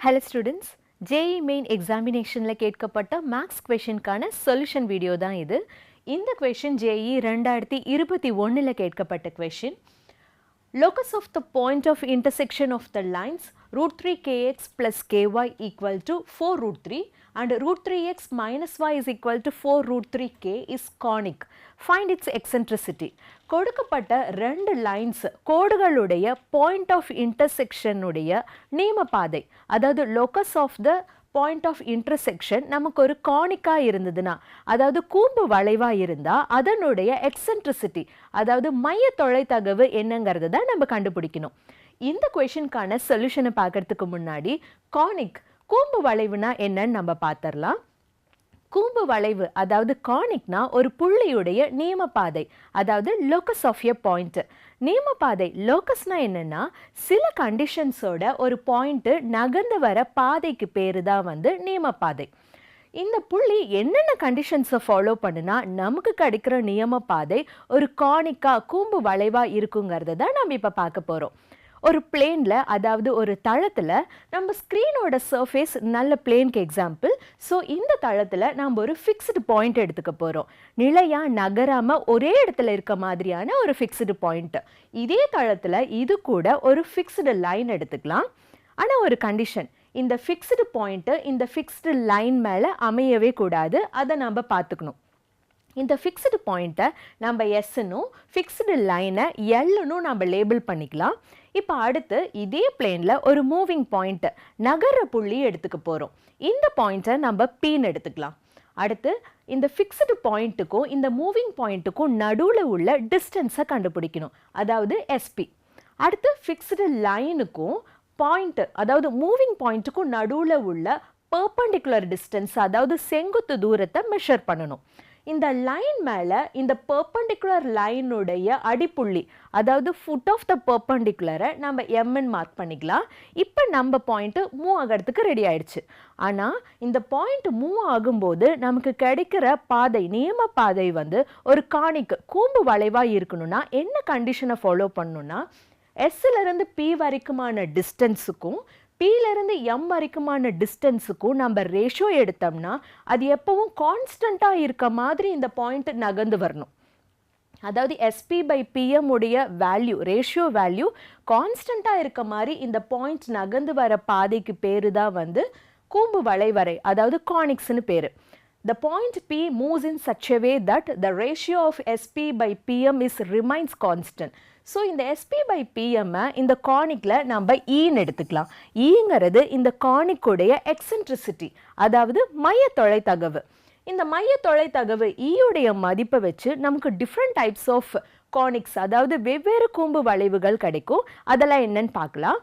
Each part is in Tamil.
ஹலோ ஸ்டூடெண்ட்ஸ் ஜேஇ மெயின் எக்ஸாமினேஷனில் கேட்கப்பட்ட மேக்ஸ் கொஷனுக்கான சொல்யூஷன் வீடியோ தான் இது. இந்த கொஷின் ஜேஇ ரெண்டாயிரத்தி இருபத்தி ஒன்றில் கேட்கப்பட்ட question locus of the point of intersection of the lines root 3 kx plus ky equal to 4 root 3 and root 3x minus y is equal to 4 root 3 k is conic. Find its eccentricity. கொடுக்கப்பட்ட ரெண்டு லைன்ஸ் கோடுகளுடைய பாயிண்ட் ஆஃப் இன்டர்செக்ஷனுடைய நீமப்பாதை அதாவது locus of the point of intersection நமக்கு ஒரு கானிக்காக இருந்ததுன்னா அதாவது கூம்பு வளைவாக இருந்தால் அதனுடைய எக்ஸென்ட்ரிசிட்டி அதாவது மைய தொலைத்தகவு என்னங்கிறது தான் நம்ம கண்டுபிடிக்கணும். இந்த கொஷனுக்கான சொல்யூஷனை பார்க்கறதுக்கு முன்னாடி கானிக் கூம்பு வளைவுனா என்னன்னு நம்ம பார்த்துடலாம். கூம்பு வளைவு அதாவது கானிக்னா ஒரு புள்ளியுடைய நியமப்பாதை அதாவது லோக்கஸ் ஆஃப் எ பாயிண்ட் நியமப்பாதை லோக்கஸ்னா என்னென்னா சில கண்டிஷன்ஸோட ஒரு பாயிண்ட்டு நகர்ந்து வர பாதைக்கு பேரு தான் வந்து நியமப்பாதை இந்த புள்ளி என்னென்ன கண்டிஷன்ஸை ஃபாலோ பண்ணுனா நமக்கு கிடைக்கிற நியமப்பாதை ஒரு கானிக்கா கூம்பு வளைவாக இருக்குங்கிறத தான் நம்ம இப்போ பார்க்க போகிறோம் ஒரு பிளேனில் அதாவது ஒரு தளத்தில் நம்ம ஸ்க்ரீனோட சர்ஃபேஸ் நல்ல பிளேனுக்கு எக்ஸாம்பிள் ஸோ இந்த தளத்தில் நாம் ஒரு ஃபிக்ஸ்டு பாயிண்ட் எடுத்துக்க போகிறோம் நிலையாக நகராமல் ஒரே இடத்துல இருக்க மாதிரியான ஒரு ஃபிக்ஸ்டு பாயிண்ட்டு இதே தளத்தில் இது கூட ஒரு ஃபிக்ஸ்டு லைன் எடுத்துக்கலாம். ஆனால் ஒரு கண்டிஷன் இந்த ஃபிக்ஸ்டு பாயிண்ட்டு இந்த ஃபிக்ஸ்டு லைன் மேலே அமையவே கூடாது. அதை நம்ம பார்த்துக்கணும். இந்த ஃபிக்ஸ்டு பாயிண்ட்டை நம்ம எஸ்னும் ஃபிக்ஸ்டு லைனை எல்லுன்னு நம்ம லேபிள் பண்ணிக்கலாம். இப்போ அடுத்து இதே பிளேனில் ஒரு மூவிங் பாயிண்ட்டு நகர புள்ளி எடுத்துக்க போகிறோம் இந்த பாயிண்ட்டை நம்ம பீன் எடுத்துக்கலாம். அடுத்து இந்த ஃபிக்ஸ்டு பாயிண்ட்டுக்கும் இந்த மூவிங் பாயிண்ட்டுக்கும் நடுவில் உள்ள டிஸ்டன்ஸை கண்டுபிடிக்கணும். அதாவது எஸ்பி அடுத்து ஃபிக்ஸ்டு லைனுக்கும் பாயிண்ட்டு அதாவது மூவிங் பாயிண்ட்டுக்கும் நடுவில் உள்ள பர்பண்டிகுலர் டிஸ்டன்ஸ் அதாவது செங்குத்து தூரத்தை மெஷர் பண்ணணும். இந்த லைன் மேலே இந்த பர்பண்டிகுலர் லைனுடைய அடிப்புள்ளி அதாவது ஃபுட் ஆஃப் த பர்பண்டிகுலரை நம்ம எம்என் மார்க் பண்ணிக்கலாம். இப்போ நம்ம பாயிண்ட்டு மூவ் ஆகிறதுக்கு ரெடி ஆயிடுச்சு. ஆனால் இந்த பாயிண்ட் மூவ் ஆகும்போது நமக்கு கிடைக்கிற பாதை நியம பாதை வந்து ஒரு காணிக்கு கூம்பு வளைவாக இருக்கணும்னா என்ன கண்டிஷனை ஃபாலோ பண்ணணும்னா எஸ்ஸிலிருந்து பி வரைக்குமான டிஸ்டன்ஸுக்கும் பியிலேருந்து எம் வரைக்குமான டிஸ்டன்ஸுக்கும் நம்ம ரேஷியோ எடுத்தோம்னா அது எப்பவும் கான்ஸ்டண்ட்டாக இருக்க மாதிரி இந்த பாயிண்ட் நகர்ந்து வரணும் அதாவது எஸ்பி பை பிஎம் உடைய வேல்யூ ரேஷியோ வேல்யூ கான்ஸ்டண்ட்டாக இருக்க மாதிரி இந்த பாயிண்ட் நகர்ந்து வர பாதைக்கு பேர் தான் வந்து கூம்பு வளைவரை அதாவது கானிக்ஸ்னு பேர் The point P moves in such a way that the ratio of SP by PM is remains constant. So இந்த எஸ்பி பை பிஎம்மை இந்த கானிக்கில் நம்ம ஈன்னு e எடுத்துக்கலாம். E ஈங்கிறது இந்த கானிக்குடைய எக்ஸென்ட்ரிசிட்டி அதாவது மைய தொலைத்தகவு இந்த மைய தொலைத்தகவு ஈயுடைய e மதிப்பை வச்சு நமக்கு டிஃப்ரெண்ட் டைப்ஸ் ஆஃப் கானிக்ஸ் அதாவது வெவ்வேறு கூம்பு வளைவுகள் கிடைக்கும். அதெல்லாம் என்னன்னு பார்க்கலாம்.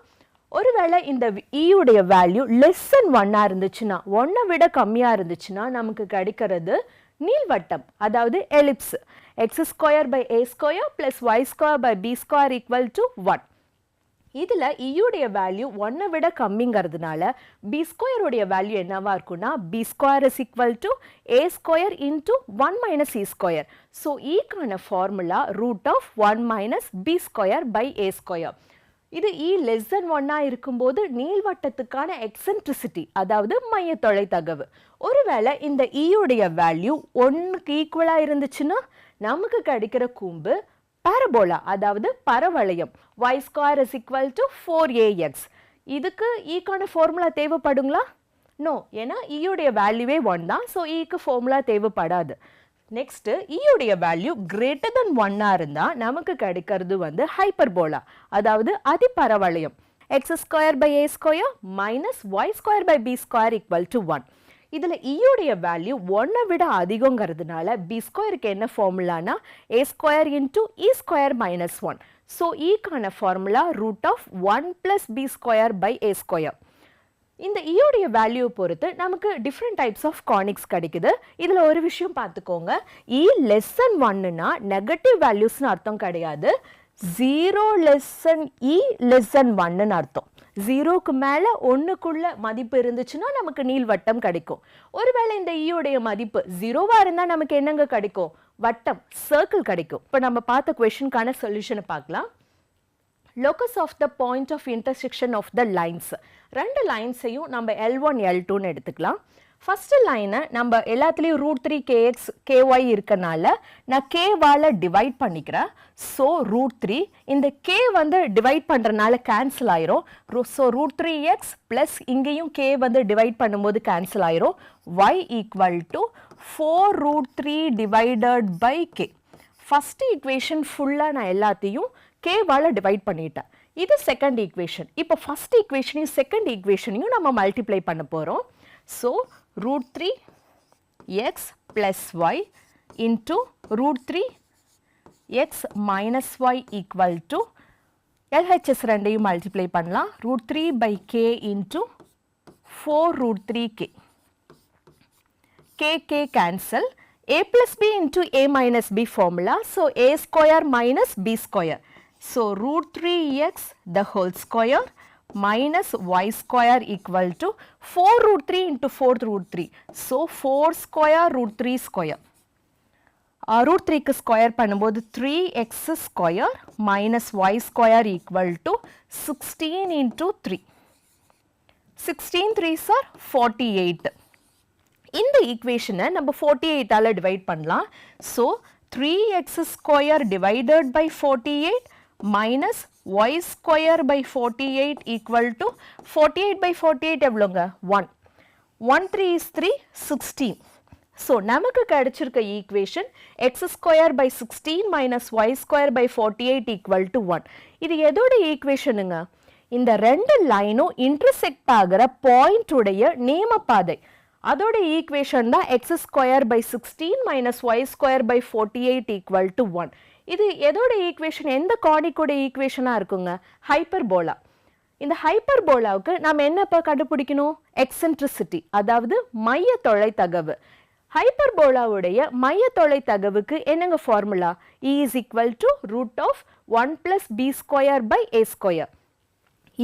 ஒருவேளை இந்த ஈயுடைய வேல்யூ லெஸ் தென் ஒன்னாக இருந்துச்சுன்னா ஒன்றை விட கம்மியாக இருந்துச்சுன்னா நமக்கு கிடைக்கிறது நீள்வட்டம் அதாவது ellipse x square by a square plus y square by b square equal to one இதில் இயுடைய வேல்யூ ஒன்றை விட கம்மிங்கிறதுனால பி ஸ்கொயருடைய வேல்யூ என்னவாக இருக்கும்னா b square is equal to a square into one minus e square so ஈக்கான formula root of one minus b square by a square இது இ லெஸ் தென் ஒன்னாக இருக்கும்போது நீள்வட்டத்துக்கான எக்ஸென்ட்ரிசிட்டி அதாவது மைய தொலைத்தகவு ஒருவேளை இந்த இயுடைய வேல்யூ ஒன்றுக்கு ஈக்குவலாக இருந்துச்சுன்னா நமக்கு கிடைக்கிற கூம்பு பரபோலா அதாவது பரவளையம் y square is equal to four a x இதுக்கு e ஈக்கான ஃபார்முலா தேவைப்படுங்களா? நோ ஏன்னா ஈயுடைய வேல்யூவே ஒன் தான் ஸோ ஈக்கு ஃபார்முலா தேவைப்படாது. நெக்ஸ்ட்டு ஈயுடைய வேல்யூ கிரேட்டர் தென் ஒன்னாக இருந்தால் நமக்கு கிடைக்கிறது வந்து ஹைப்பர்போலா அதாவது அதிபரவளையம். X square by a square minus y square by b square equal to one இதில் இயோடைய e வேல்யூ ஒன்றை விட அதிகங்கிறதுனால பி ஸ்கொயருக்கு என்ன ஃபார்முலானா a square into e square minus one so ஈக்கான formula root of one plus b square by a square இந்த e இயோடைய வேல்யூ பொறுத்து நமக்கு டிஃப்ரெண்ட் டைப்ஸ் ஆஃப் கானிக்ஸ் கிடைக்குது. இதில் ஒரு விஷயம் பார்த்துக்கோங்க. இ லெஸ் தென் ஒன்னுனா நெகட்டிவ் வேல்யூஸ்னு அர்த்தம் கிடையாது. Zero less than e less than ஒன்னு அர்த்தம். ஜீரோக்கு மேலே ஒன்றுக்குள்ள மதிப்பு இருந்துச்சுன்னா நமக்கு நீள்வட்டம் கிடைக்கும். ஒருவேளை இந்த e ஈயோடைய மதிப்பு ஜீரோவாக இருந்தால் நமக்கு என்னங்க கிடைக்கும்? வட்டம் சர்க்கிள் கிடைக்கும். இப்போ நம்ம பார்த்த கொஷனுக்கான சொல்யூஷனை பார்க்கலாம். Locus of the point of intersection of the lines ரெண்டு லைன்ஸையும் நம்ம எல் ஒன் எல் டூன்னு எடுத்துக்கலாம். ஃபஸ்ட்டு லைனை நம்ம எல்லாத்துலேயும் ரூட் த்ரீ கேஎக்ஸ் கேஒய் இருக்கனால நான் கேவால் டிவைட் பண்ணிக்கிறேன். ஸோ ரூட் த்ரீ இந்த கே வந்து டிவைட் பண்ணுறனால கேன்சல் ஆயிரும். So root three x plus இங்கேயும் கே வந்து டிவைட் பண்ணும்போது கேன்சல் ஆயிரும். Y equal to four root three divided by k first equation ஃபுல்லாக நான் எல்லாத்தையும் கேவால் டிவைட் பண்ணிட்டேன். இது செகண்ட் ஈக்குவேஷன் இப்போ ஃபஸ்ட் ஈக்குவேஷனையும் செகண்ட் ஈக்குவேஷனையும் நம்ம மல்டிப்ளை பண்ண போகிறோம் so root 3 x plus y into root 3 x minus y equal to LHS ரெண்டையும் மல்டிப்ளை பண்ணலாம் root 3 by k into 4 root 3 k k k cancel a plus b into a minus b formula so a square minus b square so root 3x the whole square minus y square equal to 4 root 3 into 4 root 3. So, 4 square root 3 square. Uh, root 3 க்கு square பண்ணும்போது 3x square minus y square equal to 16 into 3. 16 3s are 48. இந்த ஈக்குவேஷனை நம்ம 48 ஆல டிவைட் பண்ணலாம் so three x square divided by forty eight minus y square by forty eight equal to forty eight by forty eight எவ்வளோங்க one one three is three sixteen so நமக்கு கிடைச்சிருக்க equation x square by sixteen minus y square by forty eight equal to one இது எதோட ஈக்குவேஷனுங்க இந்த ரெண்டு லைனும் இன்டர்செக்ட் ஆகிற பாயிண்ட்டுடைய நேம பாதை அதோட ஈக்குவேஷன் தான் x square by sixteen minus y square by forty eight equal to one இது எதோட ஈக்குவேஷன் எந்த கார்டிக்கோட ஈக்குவேஷனாக இருக்குங்க? ஹைப்பர்போலா இந்த ஹைப்பர்போலாவுக்கு நாம் என்ன இப்போ கண்டுபிடிக்கணும்? எக்ஸென்ட்ரிசிட்டி அதாவது மைய தொலைத்தகவு ஹைப்பர் போலாவுடைய மைய தொலைத்தகவுக்கு என்னங்க formula e is equal to root of one plus b square by a square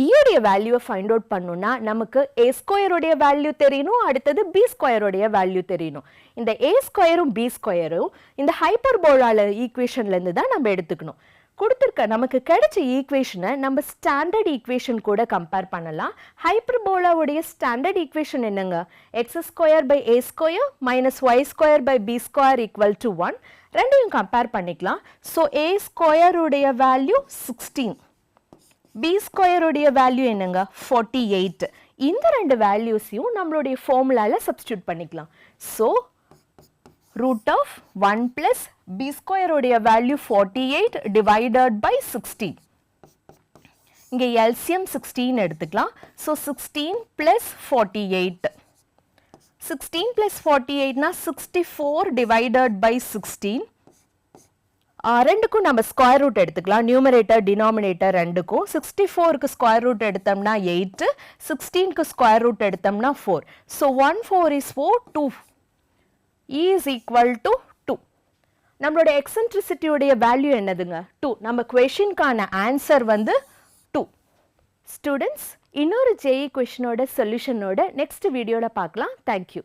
ஈயுடைய வேல்யூவை ஃபைண்ட் அவுட் பண்ணணும்னா நமக்கு ஏ ஸ்கொயருடைய வேல்யூ தெரியணும் அடுத்தது பி ஸ்கொயருடைய வேல்யூ தெரியணும். இந்த ஏ ஸ்கொயரும் பி ஸ்கொயரும் இந்த ஹைப்பர் போலால ஈக்குவேஷன்லேருந்து தான் நம்ம எடுத்துக்கணும். கொடுத்துருக்க நமக்கு கிடைச்ச ஈக்குவேஷனை நம்ம ஸ்டாண்டர்ட் ஈக்குவேஷன் கூட கம்பேர் பண்ணலாம். ஹைப்பர்போலாவுடைய ஸ்டாண்டர்ட் ஈக்குவேஷன் என்னங்க? X square by a square minus y square by b square equal to one ரெண்டையும் கம்பேர் பண்ணிக்கலாம். ஸோ ஏ ஸ்கொயருடைய வேல்யூ சிக்ஸ்டீன் பி ஸ்கொயருடைய வேல்யூ என்னங்க? ஃபார்ட்டி எயிட் இந்த ரெண்டு வேல்யூஸையும் நம்மளுடைய ஃபார்முலாவில் சப்ஸ்டியூட் பண்ணிக்கலாம். So root of one plus b ஸ்கொயருடைய value forty eight divided by sixty இங்கே எல்சிஎம் சிக்ஸ்டீன் எடுத்துக்கலாம் so sixteen plus forty eight sixteen plus forty எயிட்னா sixty four divided by sixteen ரெண்டுக்கும் நம்ம ஸ்கொயர் ரூட் எடுத்துக்கலாம். நியூமரேட்டர் டினாமினேட்டர் ரெண்டுக்கும். சிக்ஸ்டி ஃபோருக்கு ஸ்கொயர் ரூட் எடுத்தோம்னா எயிட்டு சிக்ஸ்டீனுக்கு ஸ்கொயர் ரூட் எடுத்தோம்னா four so one four is four two is equal to two நம்மளோட எக்ஸென்ட்ரிசிட்டியுடைய வேல்யூ என்னதுங்க? டூ நம்ம கொஷின்கான ஆன்சர் வந்து டூ ஸ்டூடெண்ட்ஸ் இன்னொரு ஜேஇ கொஷினோட சொல்யூஷனோட நெக்ஸ்ட் வீடியோவில் பார்க்கலாம். Thank you